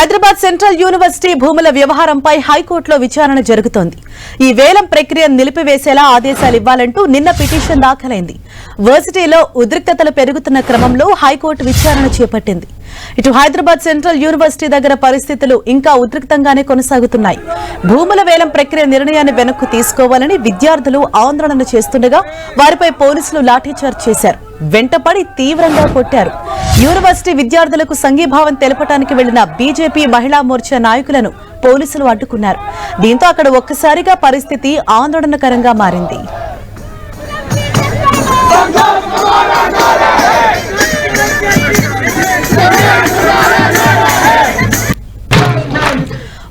Hyderabad central university భూముల వ్యవహారంపై హైకోర్టులో విచారణ జరుగుతోంది. ఈ వేలం ప్రక్రియను నిలిపివేసేలా ఆదేశాలు ఇవ్వాలంటూ నిన్న పిటిషన్ దాఖలైంది. వర్సిటీలో ఉద్రిక్తతలు పెరుగుతున్న క్రమంలో హైకోర్టు విచారణ చేపట్టింది. ఇటు హైదరాబాద్ సెంట్రల్ యూనివర్సిటీ దగ్గర పరిస్థితులు ఇంకా ఉద్రిక్తంగానే కొనసాగుతున్నాయి. భూముల వేలం ప్రక్రియ నిర్ణయాన్ని వెనక్కు తీసుకోవాలని విద్యార్థులు ఆందోళన చేస్తుండగా వారిపై పోలీసులు లాఠీచార్జ్ చేశారు. వెంటపడి తీవ్రంగా కొట్టారు. యూనివర్సిటీ విద్యార్థులకు సంఘీభావం తెలపడానికి వెళ్ళిన బీజేపీ మహిళా మోర్చా నాయకులను పోలీసులు అడ్డుకున్నారు. దీంతో అక్కడ ఒక్కసారిగా పరిస్థితి ఆందోళనకరంగా మారింది.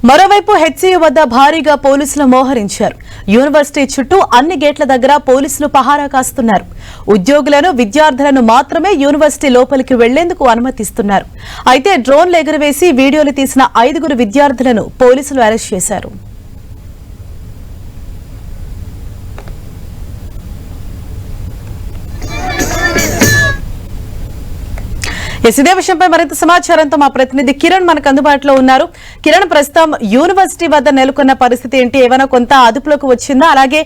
మరోవైపు హెచ్సియు వద్ద భారీగా పోలీసులు మోహరించారు. యూనివర్సిటీ చుట్టూ అన్ని గేట్ల దగ్గర పోలీసులు పహారా కాస్తున్నారు. ఉద్యోగులను విద్యార్థులను మాత్రమే యూనివర్సిటీ లోపలికి వెళ్ళేందుకు అనుమతిస్తున్నారు. అయితే డ్రోన్లు ఎగురవేసి వీడియోలు తీసిన ఐదుగురు విద్యార్థులను పోలీసులు అరెస్ట్ చేశారు. ఎస్, ఇదే విషయంపై మరింత సమాచారంతో మా ప్రతినిధి కిరణ్ మనకు అందుబాటులో ఉన్నారు. కిరణ్ ప్రస్తుతం యూనివర్సిటీ వద్ద నెలకొన్న పరిస్థితి ఏంటి? ఏమైనా కొంత అదుపులోకి వచ్చిందా? అలాగే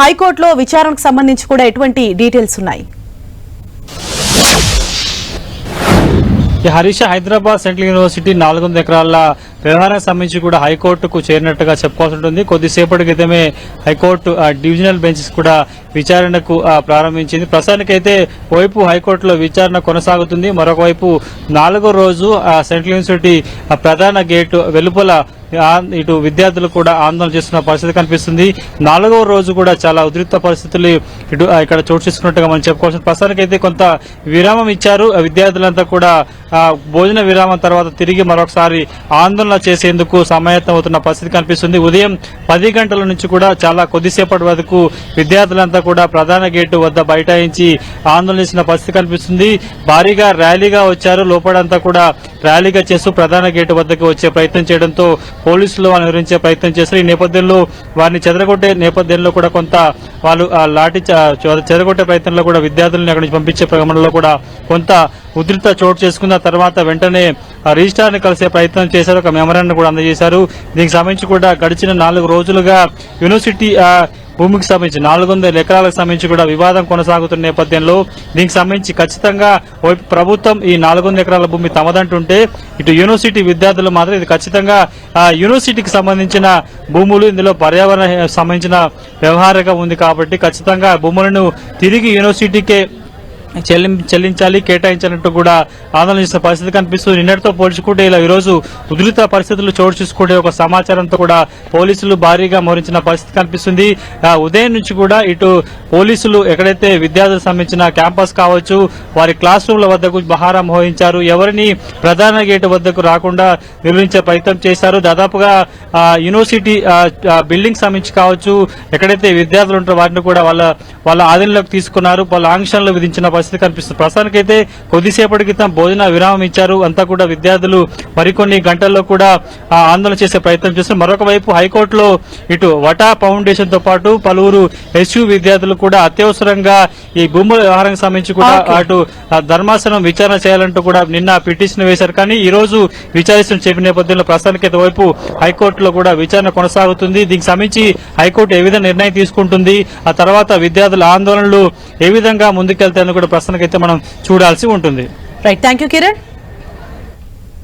హైకోర్టులో విచారణకు సంబంధించి కూడా ఎటువంటి డీటెయిల్స్ ఉన్నాయి? ఈ హరీష హైదరాబాద్ సెంట్రల్ యూనివర్సిటీ నాలుగు వందల ఎకరాల వ్యవహారానికి సంబంధించి కూడా హైకోర్టుకు చేరినట్టుగా చెప్పుకోవాల్సి ఉంటుంది. కొద్దిసేపటి క్రితమే హైకోర్టు డివిజనల్ బెంచెస్ కూడా విచారణకు ప్రారంభించింది. ప్రస్తుతానికైతే వైపు హైకోర్టులో విచారణ కొనసాగుతుంది. మరొకవైపు నాలుగో రోజు ఆ, సెంట్రల్ యూనివర్సిటీ ప్రధాన గేటు వెలుపల ఇటు విద్యార్థులు కూడా ఆందోళన చేస్తున్న పరిస్థితి కనిపిస్తుంది. నాలుగవ రోజు కూడా చాలా ఉద్రిక్త పరిస్థితులు ఇటు ఇక్కడ చోటు చేసుకున్నట్టుగా మనం చెప్పుకోవాల్సిన ప్రస్తుతానికైతే కొంత విరామం ఇచ్చారు. ఆ విద్యార్థులంతా కూడా భోజన విరామం తర్వాత తిరిగి మరొకసారి ఆందోళన చేసేందుకు సమాయత్తం అవుతున్న పరిస్థితి కనిపిస్తుంది. ఉదయం పది గంటల నుంచి కూడా చాలా కొద్దిసేపటి వరకు విద్యార్థులంతా కూడా ప్రధాన గేటు వద్ద బైఠాయించి ఆందోళన చేసిన పరిస్థితి కనిపిస్తుంది. భారీగా ర్యాలీగా వచ్చారు. లోపడంతా కూడా ర్యాలీగా చేస్తూ ప్రధాన గేటు వద్దకు వచ్చే ప్రయత్నం చేయడంతో పోలీసులు వాళ్ళని వివరించే ప్రయత్నం చేశారు ఈ నేపథ్యంలో వారిని చెదరగొట్టే నేపథ్యంలో కూడా కొంత వాళ్ళు ఆ లాఠీ చ- చెదరగొట్టే ప్రయత్నంలో కూడా విద్యార్థులను అక్కడి నుంచి పంపించే క్రమంలో కూడా కొంత ఉధృత చోటు చేసుకున్న తర్వాత వెంటనే ఆ రిజిస్ట్రార్ని కలిసే ప్రయత్నం చేశారు. ఒక మెమరాన్ని కూడా అందజేశారు. దీనికి సంబంధించి కూడా గడిచిన నాలుగు రోజులుగా యూనివర్సిటీ భూమికి సంబంధించి నాలుగు వందల ఎకరాలకు సంబంధించి కూడా వివాదం కొనసాగుతున్న నేపథ్యంలో దీనికి సంబంధించి ఖచ్చితంగా ప్రభుత్వం ఈ నాలుగు వందల ఎకరాల భూమి తమదంటుంటే ఇటు యూనివర్సిటీ విద్యార్థులు మాత్రం ఇది ఖచ్చితంగా యూనివర్సిటీకి సంబంధించిన భూములు ఇందులో పర్యావరణ సంబంధించిన వ్యవహారంగా ఉంది కాబట్టి ఖచ్చితంగా భూములను తిరిగి యూనివర్సిటీకే చెల్లించాలి కేటాయించాలంటూ కూడా ఆందోళన చేసిన పరిస్థితి కనిపిస్తుంది. నిన్నటితో పోల్చుకుంటే ఇలా ఈరోజు ఉధృత పరిస్థితులు చోటు చూసుకుంటే ఒక సమాచారంతో కూడా పోలీసులు భారీగా మోరించిన పరిస్థితి కనిపిస్తుంది. ఉదయం నుంచి కూడా ఇటు పోలీసులు ఎక్కడైతే విద్యార్థులకు సంబంధించిన క్యాంపస్ కావచ్చు వారి క్లాస్ రూమ్ల వద్దకు బహారా మోహించారు. ఎవరిని ప్రధాన గేటు వద్దకు రాకుండా నిర్వహించే ప్రయత్నం చేశారు. దాదాపుగా యూనివర్సిటీ బిల్డింగ్ సంబంధించి కావచ్చు ఎక్కడైతే విద్యార్థులు ఉంటారో వాటిని కూడా వాళ్ళ వాళ్ళ ఆధీనంలోకి తీసుకున్నారు. వాళ్ళ ఆంక్షన్లు విధించిన పరిస్థితి కనిపిస్తుంది. ప్రస్తుతానికైతే కొద్దిసేపటి క్రితం భోజన విరామం ఇచ్చారు. అంతా కూడా విద్యార్థులు మరికొన్ని గంటల్లో కూడా ఆందోళన చేసే ప్రయత్నం చేస్తున్నారు. మరొక వైపు హైకోర్టులో ఇటు వటా ఫౌండేషన్తో పాటు పలువురు ఎస్యూ విద్యార్థులు కూడా అత్యవసరంగా ఈ భూముల వ్యవహారానికి సంబంధించి కూడా. అటు ధర్మాసనం విచారణ చేయాలంటూ కూడా నిన్న పిటిషన్ వేశారు. కానీ ఈ రోజు విచారిస్తున్న చెప్పిన నేపథ్యంలో ప్రస్తుతానికి అయితే వైపు హైకోర్టులో కూడా విచారణ కొనసాగుతుంది. దీనికి సంబంధించి హైకోర్టు ఏ విధంగా నిర్ణయం తీసుకుంటుంది? ఆ తర్వాత విద్యార్థుల ఆందోళనలు ఏ విధంగా ముందుకెళ్తాయని కూడా ప్రస్తుతానికైతే మనం చూడాల్సి ఉంటుంది. Right thank you Kiran